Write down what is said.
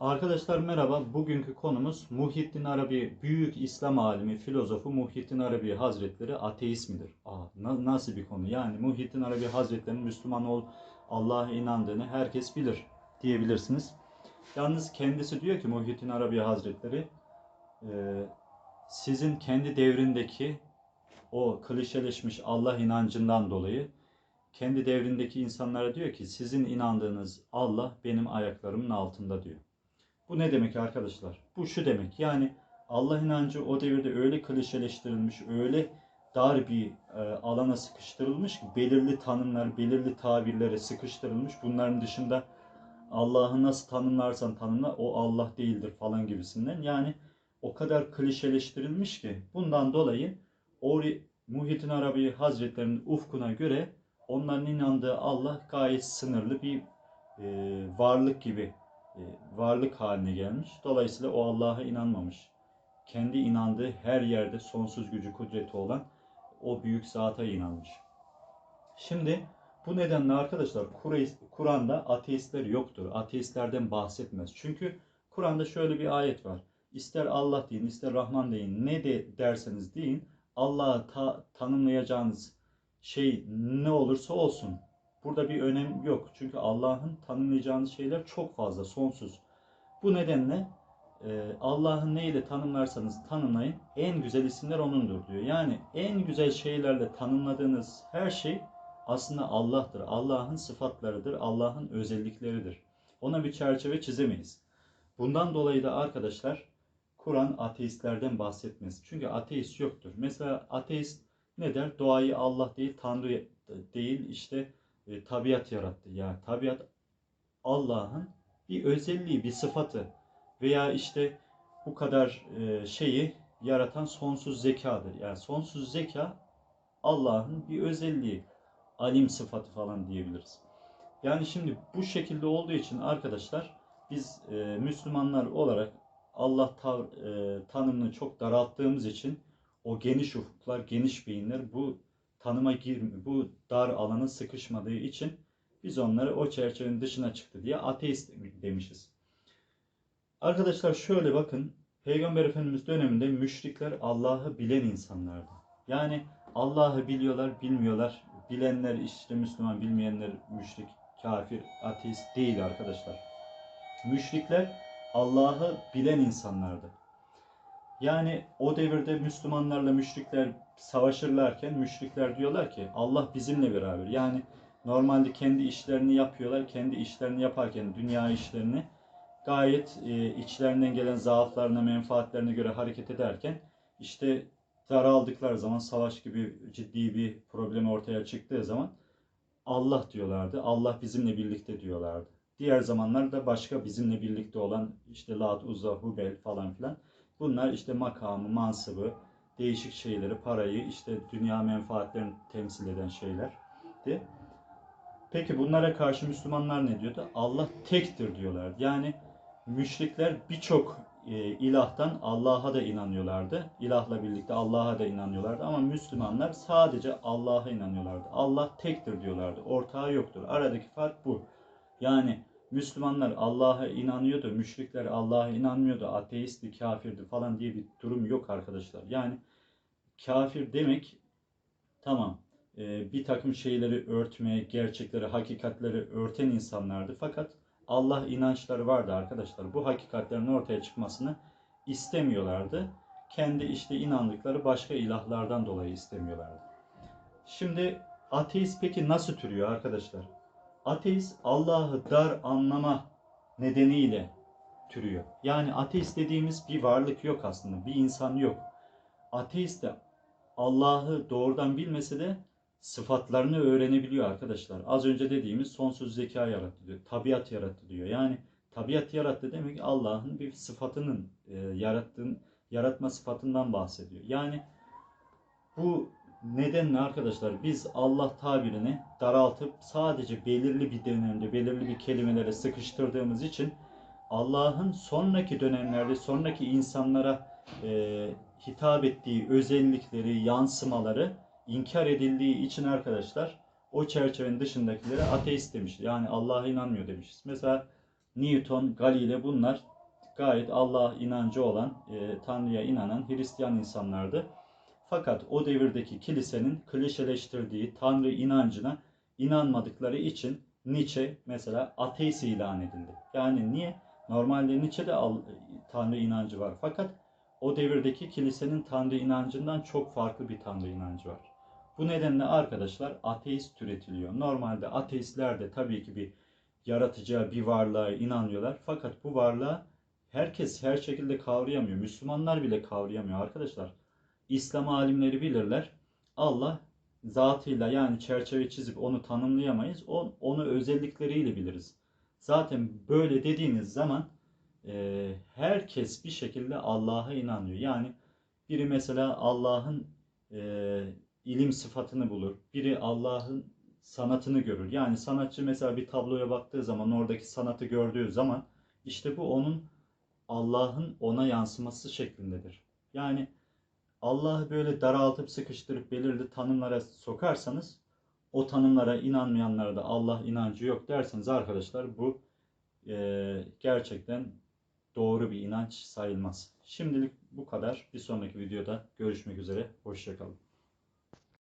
Arkadaşlar merhaba. Bugünkü konumuz Muhyiddin Arabi, büyük İslam alimi, filozofu Muhyiddin Arabi Hazretleri ateist midir? Aa, na- nasıl bir konu? Yani Muhyiddin Arabi Hazretleri'nin Müslüman ol, Allah'a inandığını herkes bilir diyebilirsiniz. Yalnız kendisi diyor ki Muhyiddin Arabi Hazretleri, e, sizin kendi devrindeki o klişeleşmiş Allah inancından dolayı kendi devrindeki insanlara diyor ki sizin inandığınız Allah benim ayaklarımın altında diyor. Bu ne demek arkadaşlar? Bu şu demek. Yani Allah inancı o devirde öyle klişeleştirilmiş, öyle dar bir e, alana sıkıştırılmış ki belirli tanımlar, belirli tabirlere sıkıştırılmış. Bunların dışında Allah'ı nasıl tanımlarsan tanımla o Allah değildir falan gibisinden. Yani o kadar klişeleştirilmiş ki bundan dolayı o Muhyiddin Arabi Hazretlerinin ufkuna göre onların inandığı Allah gayet sınırlı bir e, varlık gibi varlık haline gelmiş. Dolayısıyla o Allah'a inanmamış. Kendi inandığı her yerde sonsuz gücü kudreti olan o büyük zata inanmış. Şimdi bu nedenle arkadaşlar Kur- Kur'an'da ateistler yoktur. Ateistlerden bahsetmez. Çünkü Kur'an'da şöyle bir ayet var. İster Allah deyin, ister Rahman deyin, ne de derseniz deyin, Allah'ı ta- tanımlayacağınız şey ne olursa olsun Burada bir önem yok. Çünkü Allah'ın tanımlayacağınız şeyler çok fazla, sonsuz. Bu nedenle e, Allah'ı neyle tanımlarsanız tanımlayın en güzel isimler O'nundur diyor. Yani en güzel şeylerle tanımladığınız her şey aslında Allah'tır. Allah'ın sıfatlarıdır, Allah'ın özellikleridir. Ona bir çerçeve çizemeyiz. Bundan dolayı da arkadaşlar Kur'an ateistlerden bahsetmez. Çünkü ateist yoktur. Mesela ateist ne der? Doğayı Allah değil, Tanrı değil, işte e, tabiat yarattı. Yani tabiat Allah'ın bir özelliği, bir sıfatı veya işte bu kadar e, şeyi yaratan sonsuz zekadır. Yani sonsuz zeka Allah'ın bir özelliği, alim sıfatı falan diyebiliriz. Yani şimdi bu şekilde olduğu için arkadaşlar biz e, Müslümanlar olarak Allah tav- e, tanımını çok daralttığımız için o geniş ufuklar, geniş beyinler bu tanıma girmiyor. Bu dar alana sıkışmadığı için biz onları o çerçevenin dışına çıktı diye ateist demişiz. Arkadaşlar şöyle bakın. Peygamber Efendimiz döneminde müşrikler Allah'ı bilen insanlardı. Yani Allah'ı biliyorlar, bilmiyorlar. Bilenler işte Müslüman, bilmeyenler müşrik, kafir, ateist değil arkadaşlar. Müşrikler Allah'ı bilen insanlardı. Yani o devirde Müslümanlarla müşrikler savaşırlarken müşrikler diyorlar ki Allah bizimle beraber. Yani normalde kendi işlerini yapıyorlar. Kendi işlerini yaparken dünya işlerini gayet e, içlerinden gelen zaaflarına, menfaatlerine göre hareket ederken işte daraldıkları zaman savaş gibi ciddi bir problem ortaya çıktığı zaman Allah diyorlardı. Allah bizimle birlikte diyorlardı. Diğer zamanlarda başka bizimle birlikte olan işte Lat, Uzza, Hubel falan filan Bunlar işte makamı, mansıbı, değişik şeyleri, parayı, işte dünya menfaatlerini temsil eden şeylerdi. Peki bunlara karşı Müslümanlar ne diyordu? Allah tektir diyorlar. Yani müşrikler birçok e, ilahtan Allah'a da inanıyorlardı. İlahla birlikte Allah'a da inanıyorlardı. Ama Müslümanlar sadece Allah'a inanıyorlardı. Allah tektir diyorlardı. Ortağı yoktur. Aradaki fark bu. Yani Müslümanlar Allah'a inanıyordu, müşrikler Allah'a inanmıyordu, ateistti, kafirdi falan diye bir durum yok arkadaşlar. Yani kafir demek tamam e, bir takım şeyleri örtmeye, gerçekleri, hakikatleri örten insanlardı. Fakat Allah inançları vardı arkadaşlar. Bu hakikatlerin ortaya çıkmasını istemiyorlardı. Kendi işte inandıkları başka ilahlardan dolayı istemiyorlardı. Şimdi ateist peki nasıl türüyor arkadaşlar? Ateist Allah'ı dar anlama nedeniyle türüyor. Yani ateist dediğimiz bir varlık yok aslında. Bir insan yok. Ateist de Allah'ı doğrudan bilmese de sıfatlarını öğrenebiliyor arkadaşlar. Az önce dediğimiz sonsuz zeka yarattı diyor. Tabiat yarattı diyor. Yani tabiat yarattı demek Allah'ın bir sıfatının e, yarattığın yaratma sıfatından bahsediyor. Yani bu nedenle arkadaşlar biz Allah tabirini daraltıp sadece belirli bir dönemde belirli bir kelimelere sıkıştırdığımız için Allah'ın sonraki dönemlerde sonraki insanlara e, hitap ettiği özellikleri, yansımaları inkar edildiği için arkadaşlar o çerçevenin dışındakilere ateist demiş. Yani Allah'a inanmıyor demişiz. Mesela Newton, Galile bunlar gayet Allah inancı olan, e, Tanrı'ya inanan Hristiyan insanlardı. Fakat o devirdeki kilisenin klişeleştirdiği Tanrı inancına inanmadıkları için Nietzsche mesela ateist ilan edildi. Yani niye? Normalde Nietzsche'de Tanrı inancı var. Fakat o devirdeki kilisenin Tanrı inancından çok farklı bir Tanrı inancı var. Bu nedenle arkadaşlar ateist türetiliyor. Normalde ateistler de tabii ki bir yaratıcıya, bir varlığa inanıyorlar. Fakat bu varlığa herkes her şekilde kavrayamıyor. Müslümanlar bile kavrayamıyor arkadaşlar. İslam alimleri bilirler. Allah zatıyla yani çerçeve çizip onu tanımlayamayız. O, onu özellikleriyle biliriz. Zaten böyle dediğiniz zaman e, herkes bir şekilde Allah'a inanıyor. Yani biri mesela Allah'ın e, ilim sıfatını bulur. Biri Allah'ın sanatını görür. Yani sanatçı mesela bir tabloya baktığı zaman oradaki sanatı gördüğü zaman işte bu onun Allah'ın ona yansıması şeklindedir. Yani Allah'ı böyle daraltıp sıkıştırıp belirli tanımlara sokarsanız o tanımlara inanmayanlara da Allah inancı yok derseniz arkadaşlar bu e, gerçekten doğru bir inanç sayılmaz. Şimdilik bu kadar. Bir sonraki videoda görüşmek üzere. Hoşçakalın.